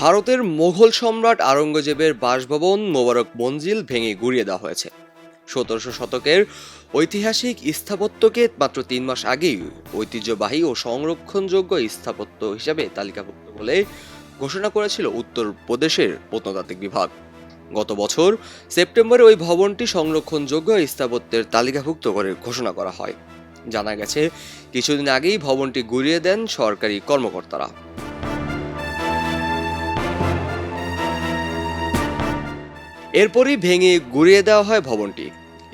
ভারতের মোঘল সম্রাট আওরঙ্গজেবের বাসভবন মোবারক মঞ্জিল ভেঙে গুড়িয়ে দেওয়া হয়েছে। সতেরোশো শতকের ঐতিহাসিক স্থাপত্যকে মাত্র তিন মাস আগেই ঐতিহ্যবাহী ও সংরক্ষণযোগ্য স্থাপত্য হিসাবে তালিকাভুক্ত বলে ঘোষণা করেছিল উত্তর প্রদেশের প্রত্নতাত্ত্বিক বিভাগ। গত বছর সেপ্টেম্বরে ওই ভবনটি সংরক্ষণযোগ্য স্থাপত্যের তালিকাভুক্ত করে ঘোষণা করা হয়। জানা গেছে, কিছুদিন আগেই ভবনটি গুড়িয়ে দেন সরকারি কর্মকর্তারা। এরপরই ভেঙে গুড়িয়ে দেওয়া হয় ভবনটি।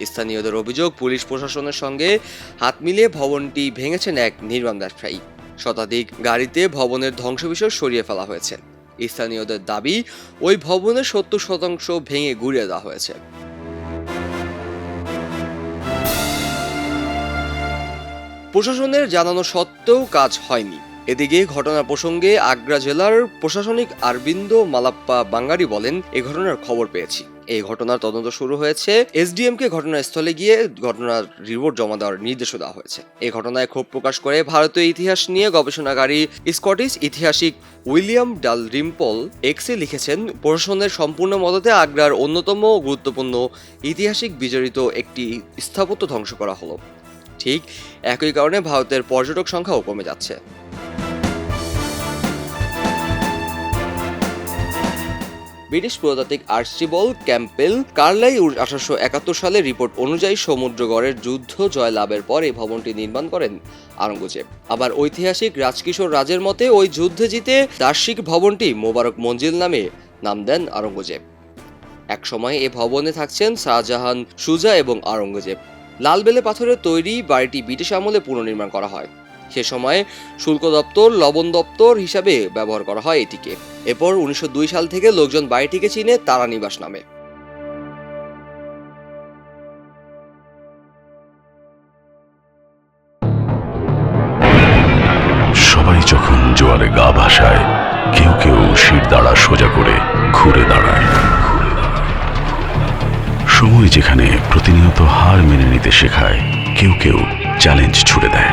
স্থানীয়দের অভিযোগ, পুলিশ প্রশাসনের সঙ্গে হাত মিলিয়ে ভবনটি ভেঙেছেন এক নির্মাণ ব্যবসায়ী। শতাধিক গাড়িতে ভবনের ধ্বংসবিষয় সরিয়ে ফেলা হয়েছে। স্থানীয়দের দাবি, ওই ভবনের সত্তর শতাংশ ভেঙে গুড়িয়ে দেওয়া হয়েছে। প্রশাসনের জানানো সত্ত্বেও কাজ হয়নি। এদিকে ঘটনা প্রসঙ্গে আগ্রা জেলার প্রশাসনিক আরবিন্দ মালাপ্পা বাঙ্গারি বলেন, এ ঘটনার খবর পেয়েছি। এই ঘটনার তদন্ত শুরু হয়েছে এসডিএম কে ঘটনাস্থলে গিয়ে ঘটনার রিপোর্ট জমা দেওয়ার নির্দেশও দেওয়া হয়েছে। এই ঘটনায় ক্ষোভ প্রকাশ করে ভারতীয় ইতিহাস নিয়ে গবেষণাকারী স্কটিশ ইতিহাসিক উইলিয়াম ডাল রিম্পল এক্সে লিখেছেন, প্রশাসনের সম্পূর্ণ মদতে আগ্রার অন্যতম গুরুত্বপূর্ণ ঐতিহাসিক বিজড়িত একটি স্থাপত্য ধ্বংস করা হলো। ঠিক একই কারণে ভারতের পর্যটক সংখ্যাও কমে যাচ্ছে। ব্রিটিশ প্রত্নতাত্ত্বিক আর্চিবল ক্যাম্পেল কার্লাই আঠারোশো একাত্তর সালে রিপোর্ট অনুযায়ী সমুদ্রগড়ের যুদ্ধ জয় লাভের পর এই ভবনটি নির্মাণ করেন আরঙ্গজেব আবার ঐতিহাসিক রাজকিশোর রাজের মতে ওই যুদ্ধে জিতে দার্শিক ভবনটি মোবারক মঞ্জিল নামে নাম দেন আরঙ্গজেব একসময় এ ভবনে থাকছেন শাহজাহান, সুজা এবং আরঙ্গজেব লালবেলে পাথরের তৈরি বাড়িটি ব্রিটিশ আমলে পুনর্নির্মাণ করা হয়। সে সময় শুল্ক দপ্তর, লবণ দপ্তর হিসাবে ব্যবহার করা হয় এটিকে। এরপর উনিশশো দুই সাল থেকে লোকজন বাড়িটিকে চিনে তারা নিবাস নামে। সবাই যখন জোয়ারে গা ভাসায়, কেউ কেউ শির দাঁড়া সোজা করে ঘুরে দাঁড়ায়। সময় যেখানে প্রতিনিয়ত হার মেনে নিতে শেখায়, কেউ কেউ চ্যালেঞ্জ ছুড়ে দেয়।